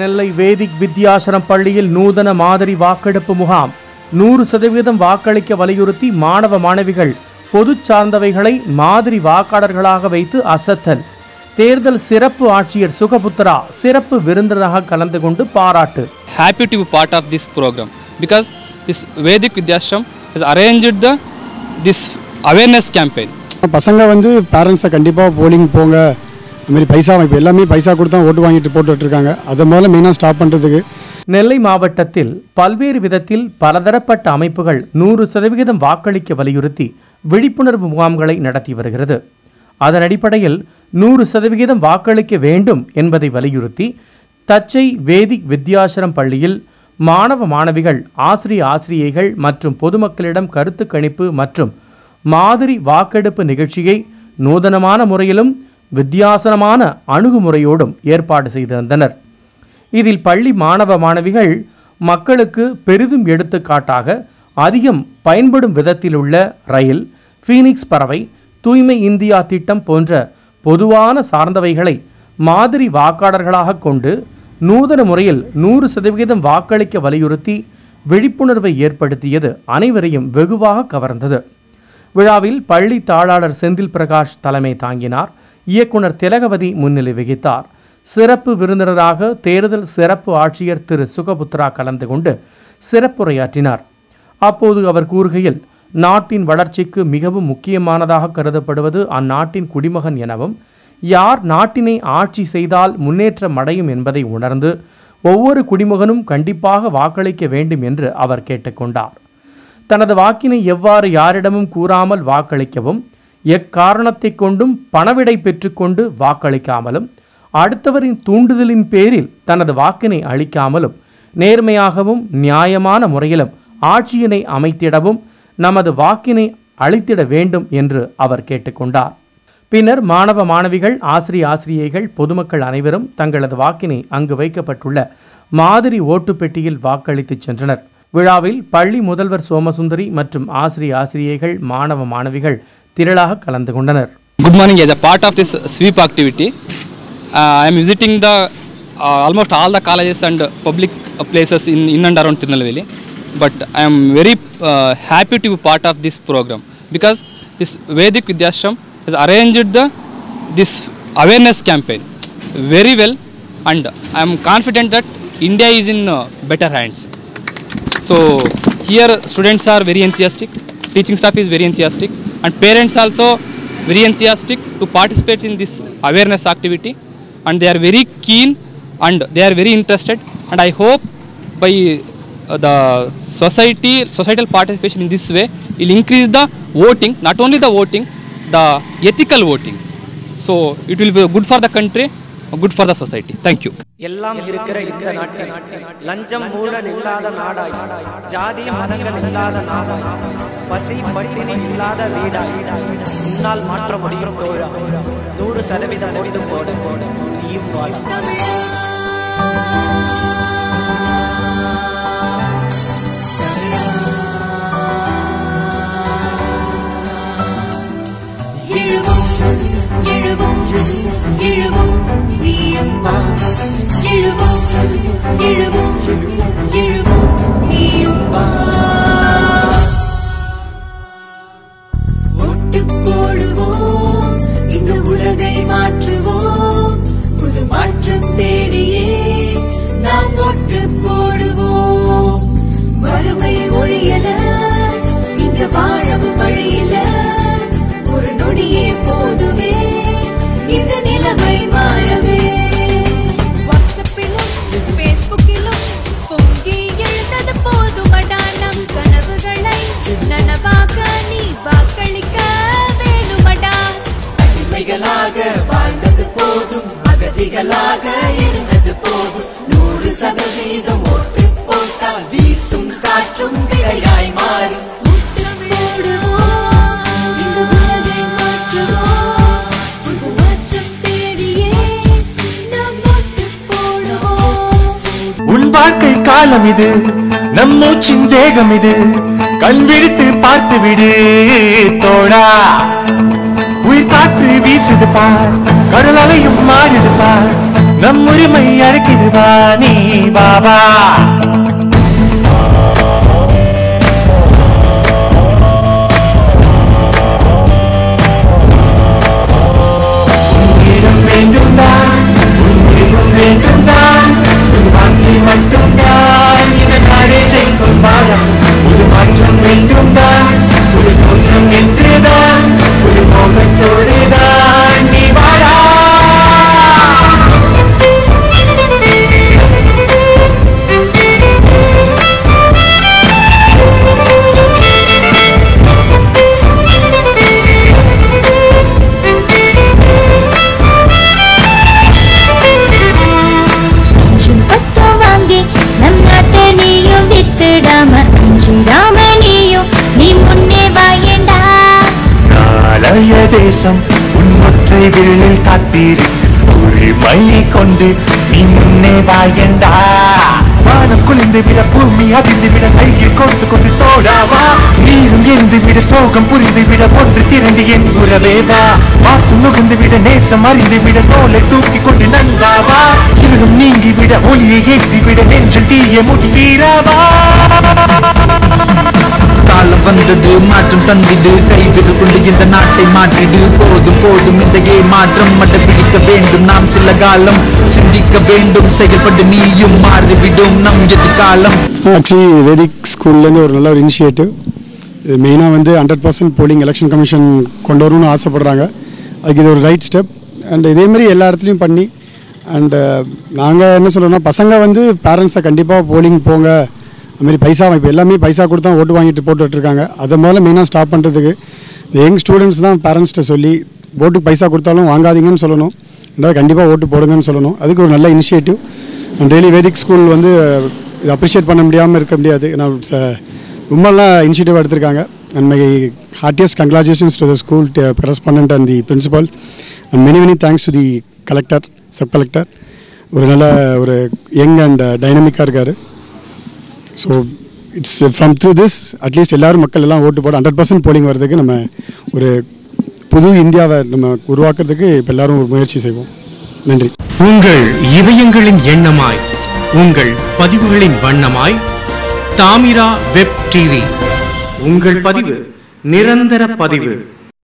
நெல்லை வேதிக் வித்யாசரம் பள்ளியில் நூதன மாதிரி வாக்கெடுப்பு முகாம். நூறு சதவீதம் வாக்களிக்க வலியுறுத்தி மாணவ மாணவிகள் பொது சார்ந்தவைகளை மாதிரி வாக்காளர்களாக வைத்து அசத்தல். தேர்தல் சிறப்பு ஆட்சியர் சுகபுத்ரா சிறப்பு விருந்தினராக கலந்து கொண்டு பாராட்டு. Happy to be part of this program because this Vedic Vidyashram has arranged the this awareness campaign. பசங்க வந்து பேரண்ட்ஸை கண்டிப்பாக போலிங் போங்க. மாதிரி பைசா இப்போ எல்லாமே பைசா கொடுத்தா ஓட்டு வாங்கிட்டு போட்டுட்ருக்காங்க அதை முதல்ல மெயினாக ஸ்டாப் பண்ணுறதுக்கு நெல்லை மாவட்டத்தில் பல்வேறு விதத்தில் பலதரப்பட்ட அமைப்புகள் நூறு சதவிகிதம் வாக்களிக்க வலியுறுத்தி விழிப்புணர்வு முகாம்களை நடத்தி வருகிறது. அதன் அடிப்படையில் நூறு சதவிகிதம் வாக்களிக்க வேண்டும் என்பதை வலியுறுத்தி தச்சை வேதிக் வித்யாசிரம் பள்ளியில் மாணவ மாணவிகள் ஆசிரிய ஆசிரியைகள் மற்றும் பொதுமக்களிடம் கருத்து கணிப்பு மற்றும் மாதிரி வாக்கெடுப்பு நிகழ்ச்சியை நூதனமான முறையிலும் வித்தியாசமான அணுகுமுறையோடும் ஏற்பாடு செய்திருந்தனர். இதில் பள்ளி மாணவ மாணவிகள் மக்களுக்கு பெரிதும் எடுத்துக்காட்டாக அதிகம் பயன்படும் விதத்திலுள்ள ரயில் ஃபீனிக்ஸ் பறவை தூய்மை இந்தியா திட்டம் போன்ற பொதுவான சார்ந்தவைகளை மாதிரி வாக்காளர்களாக கொண்டு நூதன முறையில் நூறு சதவிகிதம் வாக்களிக்க வலியுறுத்தி விழிப்புணர்வை ஏற்படுத்தியது அனைவரையும் வெகுவாக கவர்ந்தது. விழாவில் பள்ளி தாளாளர் செந்தில் பிரகாஷ் தலைமை தாங்கினார். இயக்குனர் திலகவதி முன்னிலை வகித்தார். சிறப்பு விருந்தினராக தேர்தல் சிறப்பு ஆட்சியர் திரு. சுகபுத்ரா கலந்து கொண்டு சிறப்புரையாற்றினார். அப்போது அவர் கூறுகையில் நாட்டின் வளர்ச்சிக்கு மிகவும் முக்கியமானதாக கருதப்படுவது அந்நாட்டின் குடிமகன் எனவும் யார் நாட்டினை ஆட்சி செய்தால் முன்னேற்றம் அடையும் என்பதை உணர்ந்து ஒவ்வொரு குடிமகனும் கண்டிப்பாக வாக்களிக்க வேண்டும் என்று அவர் கேட்டுக்கொண்டார். தனது வாக்கினை எவ்வாறு யாரிடமும் கூறாமல் வாக்களிக்கவும் எக்காரணத்தை கொண்டும் பணவிடை பெற்றுக்கொண்டு வாக்களிக்காமலும் அடுத்தவரின் தூண்டுதலின் பேரில் தனது வாக்கினை அளிக்காமலும் நேர்மையாகவும் நியாயமான முறையிலும் ஆட்சியினை அமைத்திடவும் நமது வாக்கினை அளித்திட வேண்டும் என்று அவர் கேட்டுக்கொண்டார். பின்னர் மாணவ மாணவிகள் ஆசிரிய ஆசிரியைகள் பொதுமக்கள் அனைவரும் தங்களது வாக்கினை அங்கு வைக்கப்பட்டுள்ள மாதிரி ஓட்டுப்பெட்டியில் வாக்களித்துச் சென்றனர். விழாவில் பள்ளி முதல்வர் சோமசுந்தரி மற்றும் ஆசிரிய ஆசிரியைகள் மாணவ மாணவிகள் திரளாக கலந்து கொண்டனர் Good morning. As a part of this sweep activity, uh, I am visiting the uh, almost all the colleges and public uh, places in, in and around Tirunelveli. But I am very uh, happy to be part of this program because this Vedic Vidyashram has arranged the this awareness campaign very well, and I am confident that India is in uh, better hands. So here students are very enthusiastic, teaching staff is very enthusiastic, and parents also very enthusiastic to participate in this awareness activity, and they are very keen and they are very interested. And I hope by uh, the society societal participation in this way will increase the voting, not only the voting, the ethical voting. So it will be good for the country, good for the society thank you எல்லாம் இருக்கிற இந்த நாட்டில் லஞ்சம் ஊழல் இல்லாத நாடாய் ஜாதி மதங்கள் இல்லாத நாடாய் பசி பட்டினி இல்லாத வீடாய் உன்னால் மாற்ற முடியும் தோழா. நூறு சதவீதம் ஓய்ந்து போடு. நீயும் வாழ. geri ஓட்டு போட்டால் வீசும் காற்றும் மாறும் வாழ்க்கை காலம் இது நம் மூச்சின் தேகம் இது. கண் விழித்து பார்த்து விடு தோழா. உயிர் காற்று வீசுது பார் கடல் அலையும் மாறுது பார். நம் உரிமை அழைக்குது வா நீ. வா தேசம் உன் ஒற்றை விரலில் காத்தீரு உரிமையை கொண்டு நீ முன்னே வாயண்டா வானம் குளிந்து விட பூமி அதிர்ந்து விட கையில் கொண்டு கொண்டு தோழாவா நீரும் எரிந்து விட சோகம் புரிந்து விட ஒன்று திரண்டு என் உறவே வா. வாசம் நுகர்ந்து விட நேசம் அறிந்து விட தோலை தூக்கி கொண்டு நன்றாவா இருளும் நீங்கி விட ஒளியை ஏற்றி விட நெஞ்சில் தீய முடி வீராவா வந்தது மாற்றம் தந்திடு. கைவிரல் கொண்டு இந்த நாட்டை மாற்றிடு. போதும் போதும் இந்த மாற்றம் மட்ட பிடிக்க வேண்டும். நாம் சில காலம் சிந்திக்க வேண்டும். செயல்பட்டு நீயும் மாறிவிடும். நம் எதிர்காலம். ஆக்சுவலி வெதிக் ஸ்கூல்லேருந்து ஒரு நல்ல ஒரு இனிஷியேட்டிவ் இது மெயினாக வந்து hundred percent polling election commission கொண்டு வரணும்னு ஆசைப்படுறாங்க. அதுக்கு இது ஒரு ரைட் ஸ்டெப் அண்ட் இதேமாரி எல்லா இடத்துலையும் பண்ணி அண்டு நாங்கள் என்ன சொல்கிறோம்னா பசங்க வந்து பேரண்ட்ஸை கண்டிப்பாக போலிங் போங்க. அதுமாரி பைசா இப்போ எல்லாமே பைசா கொடுத்தா ஓட்டு வாங்கிட்டு போட்டுட்ருக்காங்க அதை முதல்ல மெயினாக ஸ்டாப் பண்ணுறதுக்கு இந்த யங் ஸ்டூடெண்ட்ஸ் தான் பேரண்ட்ஸ்கிட்ட சொல்லி ஓட்டுக்கு பைசா கொடுத்தாலும் வாங்காதீங்கன்னு சொல்லணும். ரெண்டாவது கண்டிப்பாக ஓட்டு போடுங்கன்னு சொல்லணும். அதுக்கு ஒரு நல்ல இனிஷியேட்டிவ் டெய்லி வேதிக் ஸ்கூல் வந்து இது அப்ரிஷியேட் பண்ண முடியாமல் இருக்க முடியாது. நான் ரொம்பலாம் இனிஷியேட்டிவ் எடுத்திருக்காங்க. And my heartiest congratulations to the school correspondent and the principal and many many thanks to the collector sub collector ஒரு நல்ல ஒரு யங் அண்ட் டைனமிக்காக இருக்கார். So it's from through this at least எல்லாரும் மக்கள் எல்லாம் ஓட்டு போட ஹண்ட்ரட் பர்சன்ட் போலிங் வர்றதுக்கு நம்ம ஒரு புது இந்தியாவை நம்ம உருவாக்குறதுக்கு இப்போ எல்லாரும் ஒரு முயற்சி செய்வோம். நன்றி. உங்கள் இதயங்களின் எண்ணமாய் உங்கள் பதிவுகளின் வண்ணமாய் தாமிரா வெப் டிவி. உங்கள் பதிவு நிரந்தர பதிவு.